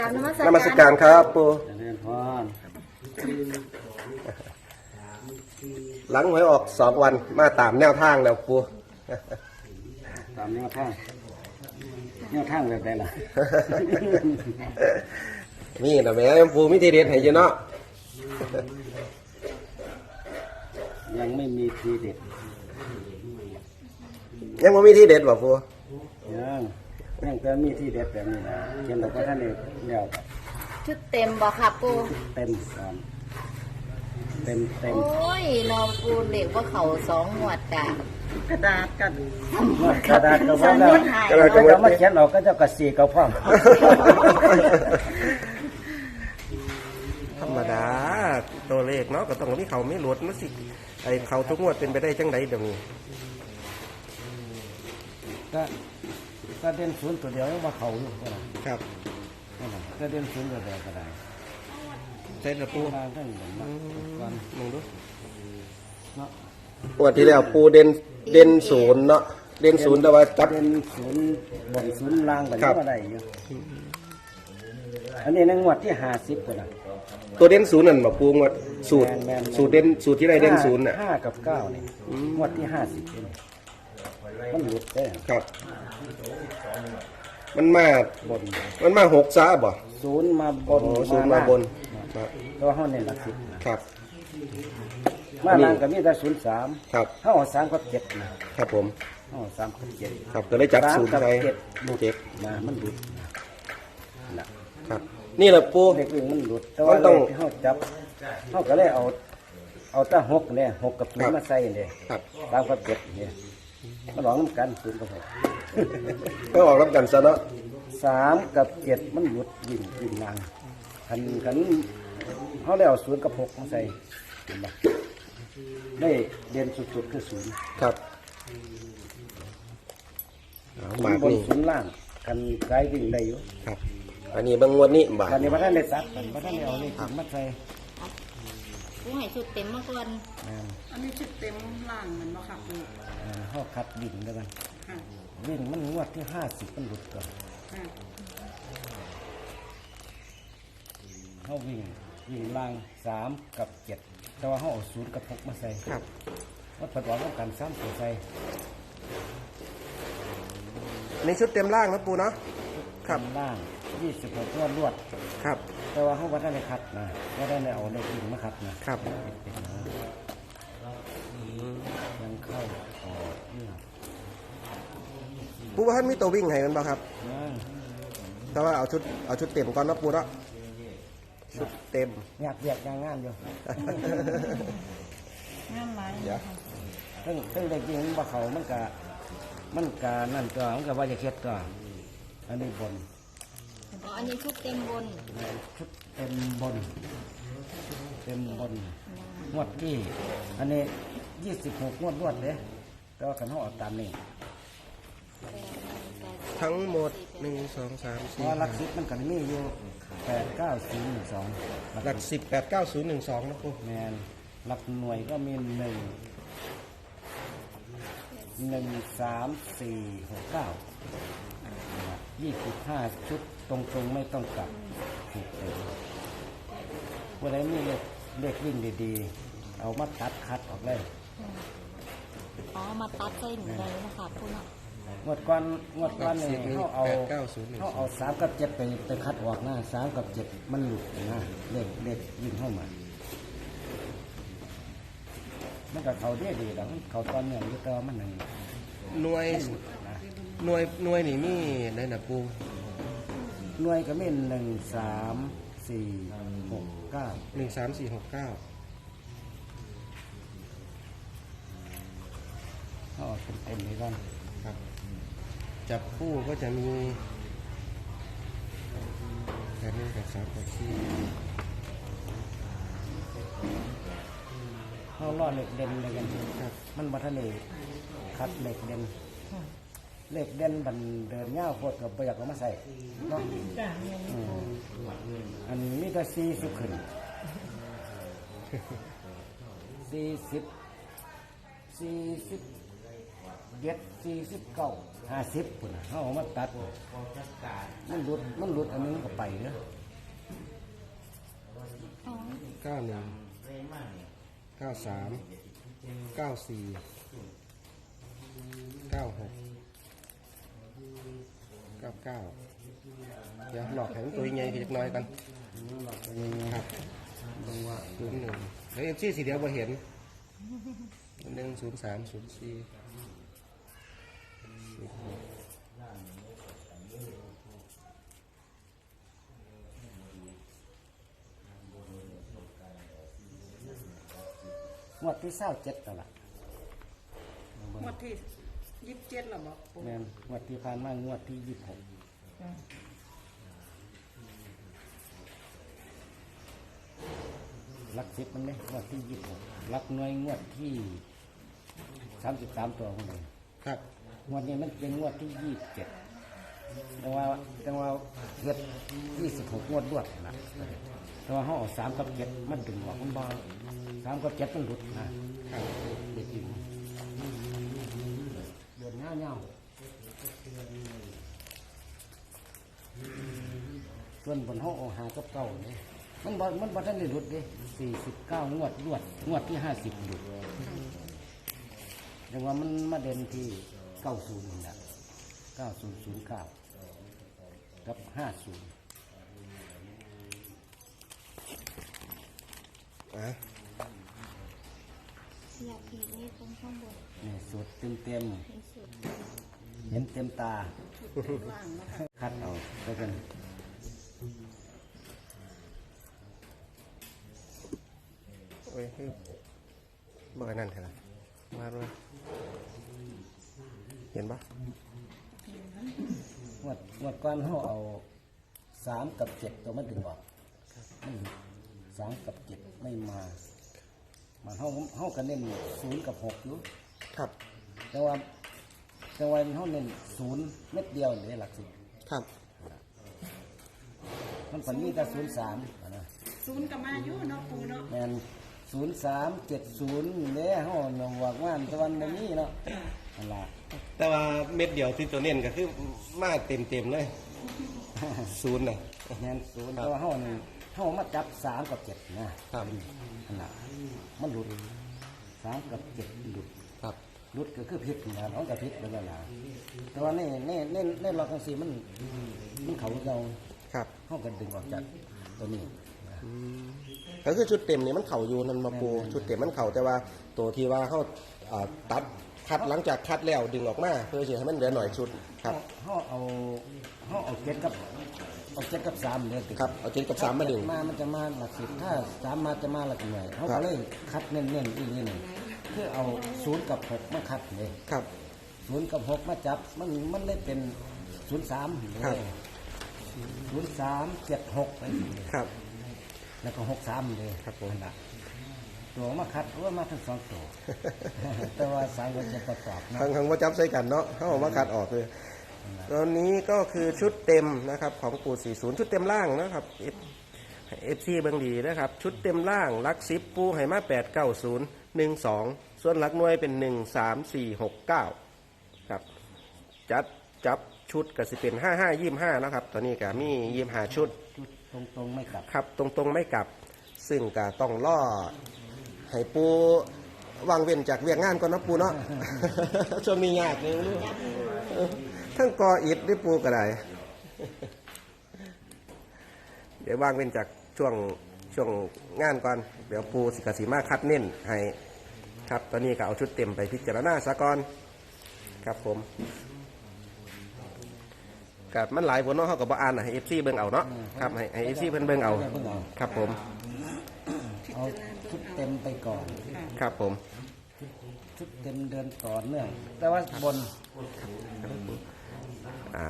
กราบนมัสนมัสการครับปูเจริญพรหลังหวยออกสองวันมาตามแนวทางแล้วปูตามแนวทางแนวทางแบบใดล่ะนี่นะแม่ปูมิทีเด็ดให้อยู่เนาะยังไม่มีทีเด็ดยังบ่มีที่เด็ดบ่ปูยัง ยังแต่มีที่เด็ดแบบนี้นะเขียนบอกว่าท่านเอกแล้วชุดเต็มบ่ครับปูเต็มก่อนเต็มเต็มโอ้ยน้องปูเด็กว่าเขาสองหวดกะกระดาษกันเมื่อกระดาษก็ว่าแล้วหายก็เลยก็จะจะมามาเขียนออกก็จะกระสีกับพ่อมธรรมดาตัวเลขเนาะก็ต้องมีเขาไม่หลุดมันสิไอเขาทุกงวดเป็นไปได้จังไดเดี๋ยวนี้ก็ ก็เด่นศูนย์ตัวเดียวยังว่าเขาอยู่ก็ได้ครับนั่นน่ะก็เด่นศูนย์ตัวเดียวก็ได้ใช่ละปูทางท่านเห็นมาก่อนมึงดูเนาะงวันที่แล้วปูเด่นเด่นศูนย์เนาะเด่นศูนย์แต่ว่าจับ เด่นศูนย์บนศูนย์ล่างแบบครันี้บก็ได้อยู่อันนี้ในงวดที่ห้าสิบก็ได้ตัวเด่นศูนย์นั่นบ่ปูงวดสูตรแม่นแม่นสูตรเด่นสูตรที่ได้เด่นศูนย์น่ะห้ากับเก้านี่งวดที่ห้าสิบ มันหลุดได้ครับ มันมาบนมันมาหกซะบ่ศูนย์มาบโอ้นศูนย์มาบนล่างตัวห้องในหลักสิบนะครับ มาล่างก็มีแต่ศูนย์สามครับห้าสามกับเจ็ดนะครับผมห้าสามกับเจ็ดครับก็ได้จับสามศูนย์กับไปเจ็ดหลุดเจ็ดนะมันหลุดนะครับ นี่แหละปูเด็กวิ่งมันหลุดแต่ว่ามันต้องเลขที่เขาจับเขาก็เลยเอาเอาแตั้หกเนี่ยหกกับศูนย์มาใส่เนี่ยครับสามกับเจ็ดเนี่ย มันหลอกน้ำกันศูนย์กับหกก็ออกรับกันซะเนาะสามกับเจ็ดมันหยุดวิ่งวิ่งนางคันคันเขาได้เอาศูนย์กับหกมาใส่เห็นปะได้เด่นสุดๆคือศูนย์ครับเอาศูบานทย์บนนี่ศูนย์ล่างคันไกลวิ่งได้อยู่ครับ อันนี้เบางงวดนี้บาทคันนี้พระท่านได้ตัดคันพระท่านได้เอาเลขมาใส่ ปูให้ชุดเต็มมาก่อนแม่นอันนี้ชุดเต็มล่างเหมือนบ่ค่ะปูเอ่อเขาคัดวิ่งด้วยกันค่ะวิ่งมันงวดที่ห้าสิบมันหลุดก่อนค่ะเขาวิ่งวิ่งล่างสามกับเจ็ดแต่ว่าเขาเอาศูนย์กับหกมาใส่ครับ วัดปัดว่าต้องการสามตัวใส่ในชุดเต็มร่างนะปูเนาะครับล่างยี่สิบหกรวดรวด ครับ แต่ว่าเขาวัดได้คัดนะวัดได้เอาในวิ่งมาคัดนะครับเป็นนะยังเข้าออกเนี่ยปูว่าท่านมีตัววิ่งให้มันบ่ครับนั่งแต่ว่าเอาชุดเอาชุดเต็มก่อนนะปูเนาะชุดเต็มอยากเรียกยางงานอยู่งามไหมเดี๋ยว ซึ่งซึ่งเด็กยิงมันบ่เขามันกะมันกะนั่นก็มันกะว่าจะเค็ดก็อันนี้บน อ๋ออันนี้ชุดเต็มบนชุดเต็มบน เต็มบนงวดที่ อันนี้ยี่สิบหกงวดรวดเลยแต่ว่ากันเขาเอาตามนี้ทั้งหมดหนึ่งสองสามเพสี่ราะว่าหลักสิบมันกันมีอยู่แปดเก้าสี่หนึ่งสองหลักสิบแปดเก้าศูนย์หนึ่งสองนะปูแมนหลักหน่วยก็มีหนึ่งหนึ่งสามสี่หกเก้ายี่สิบห้าชุด ตรงๆไม่ต้องกลับถูกเต็มวันไหนมีเลขเลขวิ่งดีๆ เอามาตัดคัดออกเลยอ๋อ มาตัดใส่หนูเลยนะคะปูเนาะงวดก่อนงวดก่อนนี่เขาเอาแปดเก้าศูนย์หนึ่งเขาเอาสามกับเจ็ดไปไปคัดออกหน้าสามกับเจ็ดมันหลุดนะเลขเลขวิ่งเข้ามามันก็เขาดีดีแล้วเขาตอนเนื่องอยู่แต่ว่ามันหนึ่งหน่วยนะหน่วยหน่วยนี่มีได้นะปู หน่วยก็มีหนึ่งสามสี่หกเก้าหนึ่งสามสี่หกเก้าเขาเอาเต็มๆเลยก่อนครับ จับคู่ก็จะมีแปดหนึ่งแปดสามแปดสี่เขาล่อเหล็กเด่นเลยกัน ครับ มันบัทะเลคัดเหล็กเด่น เหล็กเด่นบันเดินเง่าวโคตรกับประหยัดเอามาใส่เนาะอืมอันนี้ก็สี่สิบขึ้นสี่สิบสี่สิบเจ็ดสี่สิบเก้าห้าสิบพุ่นน่ะเขาเอามาตัด มันหลุดมันหลุดอันนึงก็ไปเนาะอ๋อเก้าหนึ่งเก้าสามเก้าสี่เก้าหก เก้าเก้าเดี๋ยวหลอกแข็งตัวใหญ่พี่เล็กน้อยกันครับลงว่าศูนย์หนึ่งแล้วเอ็มซีสีเดียวบ่เห็นหนึ่งศูนย์สามศูนย์สี่หกงวดที่เศร้าเจ็ดนั่นแหละงวดที่ ยี่สิบเจ็ดหรอบอกปูแม่นงวดที่ผ่านมางวดที่ยี่สิบหกลักสิบมันเนี่ยงวดที่ยี่สิบหกลักหน่วยงวดที่สามสิบสามตัวของมันครับ งวดนี้มันเป็นงวดที่ยี่สิบเจ็ดแต่ว่าแต่ว่าเกิดยี่สิบหกงวดรวดนะแต่ว่าเขาเอาสามกับเจ็ดมันดึงออกมันบอสามกับเจ็ดมันหลุดนะครับ เด็กอยู่เดือนเงาเงาส่วนบนห้องเอาหากับเก้าเนี่ยมันบมันบอท่านได้หลุดเด้สี่สิบเก้างวดรวดงวดที่ห้าสิบหลุดแต่ว่ามันมาเด่นที่เก้าศูนย์นี่แหละเก้าศูนย์ศูนย์เก้ากับห้าศูนย์อะ อยากเห็นเลขตรงข้างบนนี่สุดเต็มเต็มในสุดๆเห็นเต็มตาล่างเนาะค่ะคัดเอาไปกันโอ้ยคือบ่กันนั่นเถอะล่ะมาด้วยเห็นปะงวดงวดก่อนเขาเอาสามกับเจ็ดตัวมันดึงออกอืมสามกับเจ็ดไม่มา มันเขาเขากันเน้นศูนย์กับหกอยู่ครับ แต่ว่าแต่ว่าเขาเน้นศูนย์เม็ดเดียวเลยหลักสิบครับมันฝันมีแต่ศูนย์สามนะศูนย์กับมาอยู่เนาะปูเนาะแมนศูนย์สามเจ็ดศูนย์เนี่ยเขาหนองวกว่านตะวันมันนี่เนาะนั่นละแต่ว่าเม็ดเดียวที่ตัวเน้นก็คือมาเต็มเต็มๆเลยศูนย์น่ะแมนศูนย์แต่ว่าเขานี่ เขามาจับสามกับเจ็ดนะครับนั่นละมันหลุดสามกับเจ็ดหลุดครับรุดก็คือพิษนะน้องกับพิษแล้วล่ะแต่ว่าในในในในหลอกจังสีมันมันเขาเราครับเข้ากันดึงออกจากตัวนี้นะก็คือชุดเต็มนี่มันเข่าอยู่นั่นมาปูชุดเต็มมันเข่าแต่ว่าตัวที่ว่าเขาอ่าตัดคัดหลังจากคัดแล้วดึงออกมาเพื่อจะให้มันเหลือหน่อยชุดครับเขาเอาเขาเอาเจ็ดกับ เอาเจ็ดกับสามเลยติดครับเอาเจ็ดกับสามมาดึง มามันจะมาหลักสิบถ้าสามมาจะมาหลักหน่วยเขาครัก็บเลยคัดเน้นๆอีกนิดหนึ่งคือเอาศูนย์กับหกมาคัดเลยครับศูนย์กับหกมาจับมันมันได้เป็นศูนย์สามครับศูนย์สามเจ็ดหกไปสิครับ แล้วก็หกสามเลยครับผมนั่นล่ะตัวมาคัดว่ามาทั้งสองตัวแต่ว่าสายมันจะประกอบนะทางทางว่าจับใส่กันเนาะเขาเอามาคัดออกเลย ตอนนี้ก็คือชุดเต็มนะครับของปู40 ชุดเต็มล่างนะครับเอฟซีเบิงดีนะครับ ชุดเต็มล่างลักซิปปูไหมา8 9 0 1 2ส่วนหลักหน่วยเป็น1 3 4 6 9ครับจัดจับชุดก็สิเป็น5 5 25นะครับตอนนี้ก็มี25ชุดชุดตรงๆไม่กลับครับ ตรงๆไม่กลับ ซึ่งก็ต้องล่อให้ปู วางเว้นจากเวียงงานก่อนนะปูเนาะช่วงนี้ยากเลยทั้งกออิดได้ปูก็ได้เดี๋ยววางเว้นจากช่วงช่วงงานก่อน เดี๋ยวปูสิกสีมาคัดเน้นให้ครับ ตอนนี้ก็เอาชุดเต็มไปพิจารณาซะก่อนครับผมกับมันหลายผลเนาะเขากับบ่อ่านนะเอฟซีเบิ่งเอาเนาะครับให้เอฟซีเพิ่นเบิ่งเอาเบิ่งเอาครับผมเอา ชุดเต็มไปก่อนครับผมชุดเต็มเดินต่อเนื่องแต่ว่าบนอ่า